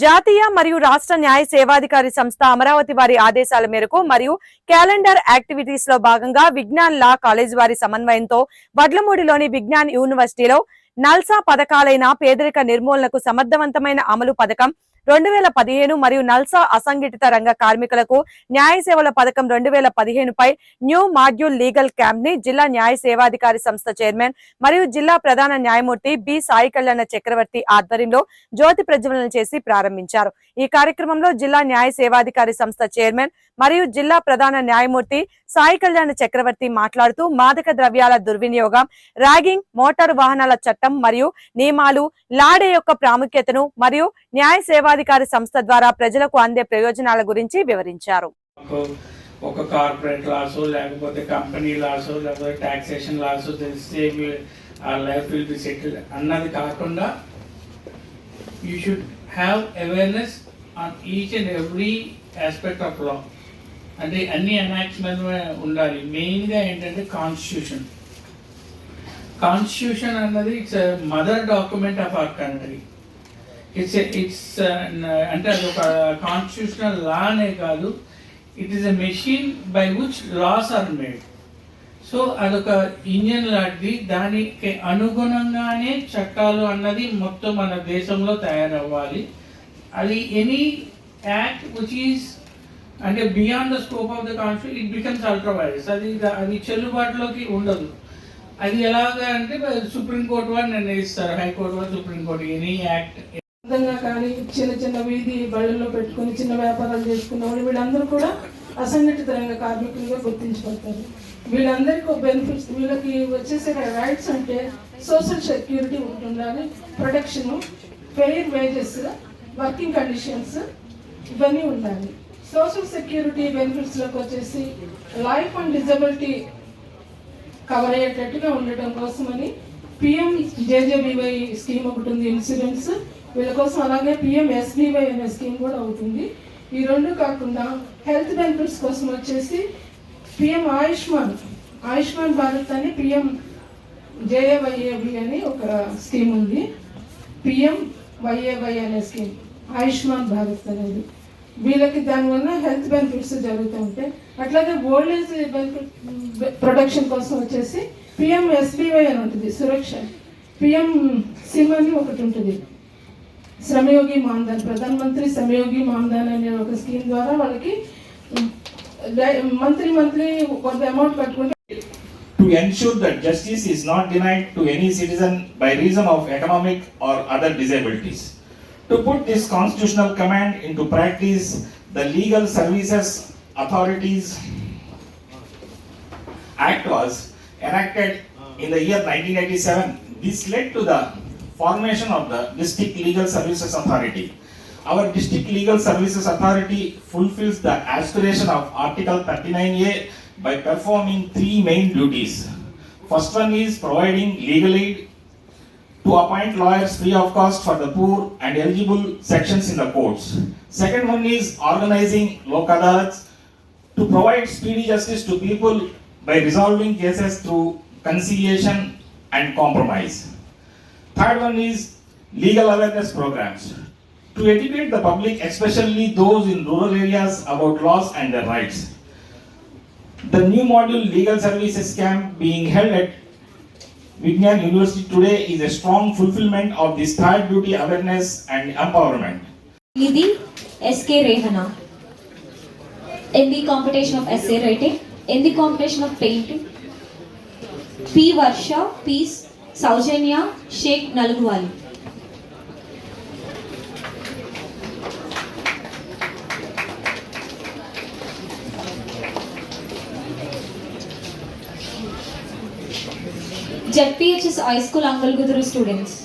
జాతీయ మరియు రాష్ట్ర న్యాయ సేవాధికారి సంస్థ అమరావతి వారి ఆదేశాల మేరకు మరియు క్యాలెండర్ యాక్టివిటీస్లో భాగంగా విజ్ఞాన్ లా కాలేజ్ వారి సమన్వయంతో వడ్లమూడిలోని విజ్ఞాన్ యూనివర్సిటీలో నల్సా పథకాలైన పేదరిక నిర్మూలనకు సమర్థవంతమైన అమలు పథకం రెండు వేల పదిహేను మరియు నల్సా అసంఘటిత రంగ కార్మికులకు న్యాయ సేవల పథకం రెండు వేల పదిహేనుపై న్యూ మాడ్యూల్ లీగల్ క్యాంప్ని జిల్లా న్యాయ సేవాధికారి సంస్థ చైర్మన్ మరియు జిల్లా ప్రధాన న్యాయమూర్తి బి సాయి కళ్యాణ చక్రవర్తి ఆధ్వర్యంలో జ్యోతి ప్రజ్వలన చేసి ప్రారంభించారు. ఈ కార్యక్రమంలో జిల్లా న్యాయ సేవాధికారి సంస్థ చైర్మన్ మరియు జిల్లా ప్రధాన న్యాయమూర్తి సాయి కళ్యాణ చక్రవర్తి మాట్లాడుతూ మాదక ద్రవ్యాల దుర్వినియోగం ర్యాగింగ్ మోటారు వాహనాల చట్టం మరియు నియమాలు లాడే యొక్క ప్రాముఖ్యతను మరియు న్యాయ సేవాధికారి సంస్థ ద్వారా ప్రజలకు అందే ప్రయోజనాల గురించి వివరించారు. ఒక- ఒక కార్పొరేట్ లాస్ లేకపోతే కంపెనీ లాస్ లేకపోతే టాక్సేషన్ లాస్ తెలిస్తే ఆ లైఫ్ విల్ బి సెటిల్. అన్నది కాకుండా you should have awareness on each and every aspect of law. అంటే అన్ని ఎనాక్ట్స్ మీద ఉండాలి. మెయిన్గా ఏంటంటే కాన్స్టిట్యూషన్. కాన్స్టిట్యూషన్ అన్నది it's mother document of our country. It's it's uh, అంటే అది ఒక కాన్స్టిట్యూషనల్ లానే కాదు. It is a machine by which laws are made so అదొక ఇంజన్ లాంటిది. దానికి అనుగుణంగానే చట్టాలు అన్నది మొత్తం మన దేశంలో తయారవ్వాలి. అది ఎనీ యాక్ట్ విచ్ ఈస్ అంటే beyond the scope of the constitution it becomes ultra vires అది అది చెల్లుబాటులోకి ఉండదు. అది ఎలాగా అంటే సుప్రీంకోర్టు వారు నిర్ణయిస్తారు. హైకోర్టు వారు సుప్రీంకోర్టు ఎనీ యాక్ట్ విధంగా కానీ చిన్న చిన్న వీధి బళ్ళల్లో పెట్టుకుని చిన్న వ్యాపారాలు చేసుకున్న వాళ్ళు వీళ్ళందరూ కూడా అసంఘటిత రంగ కార్మికులుగా గుర్తించబడతారు. వీళ్ళందరికీ బెనిఫిట్స్ వీళ్ళకి వచ్చేసే రైట్స్ అంటే సోషల్ సెక్యూరిటీ ఉంటుండాలి protection fair wages working conditions ఇవన్నీ ఉండాలి. సోషల్ సెక్యూరిటీ బెనిఫిట్స్లోకి వచ్చేసి లైఫ్ అండ్ డిజబిలిటీ కవర్ అయ్యేటట్టుగా ఉండటం కోసమని పిఎం జేజేబీవై స్కీమ్ ఒకటి ఉంది ఇన్సూరెన్స్ వీళ్ళ కోసం అలాగే పిఎం ఎస్బీవై అనే స్కీమ్ కూడా అవుతుంది. ఈ రెండు కాకుండా హెల్త్ బెనిఫిట్స్ కోసం వచ్చేసి పిఎం ఆయుష్మాన్ ఆయుష్మాన్ భారత్ అని పిఎం జేఏవైఏబి అని ఒక స్కీమ్ ఉంది. పిఎం వైఏవై అనే స్కీమ్ ఆయుష్మాన్ భారత్ అనేది. వీళ్ళకి దానివల్ల హెల్త్ బెనిఫిట్స్ జరుగుతూ ఉంటాయి. అట్లాగే ఓల్డ్ ఏజ్ బెనిఫిట్ ప్రొడక్షన్ కోసం వచ్చేసి పిఎం ఎస్బీవై అని ఉంటుంది సురక్ష. పిఎం సిమ్ అని ఒకటి ఉంటుంది. శ్రమయోగి మాన్ధన్ ప్రధాన మంత్రి శ్రమయోగి మాన్ధన్ అనే ఒక స్కీమ్ ద్వారా వాళ్ళకి మంత్లీ మంత్లీ కొంత అమౌంట్ కట్టుకుంటే to ensure that justice is not denied to any citizen by reason of economic or other disabilities. To put this constitutional command into practice, the Legal Services Authorities Act was enacted in the year 1987. This led to the formation of the District Legal Services Authority. Our District Legal Services Authority fulfills the aspiration of Article 39A by performing three main duties. First one is providing legal aid to appoint lawyers free of cost for the poor and eligible sections in the courts. Second one is organizing lok adalats to provide speedy justice to people by resolving cases through conciliation and compromise. Third one is legal awareness programs to educate the public, especially those in rural areas, about laws and their rights. The new module legal services camp being held at Vignan University today is a strong fulfillment of this third duty awareness and empowerment. Nidhi S.K. Rehana. In the competition of essay writing, in the competition of painting, P. Varsha, P. Sowjanya Shaikh नलगुवाली JPHS high school Angalagudur students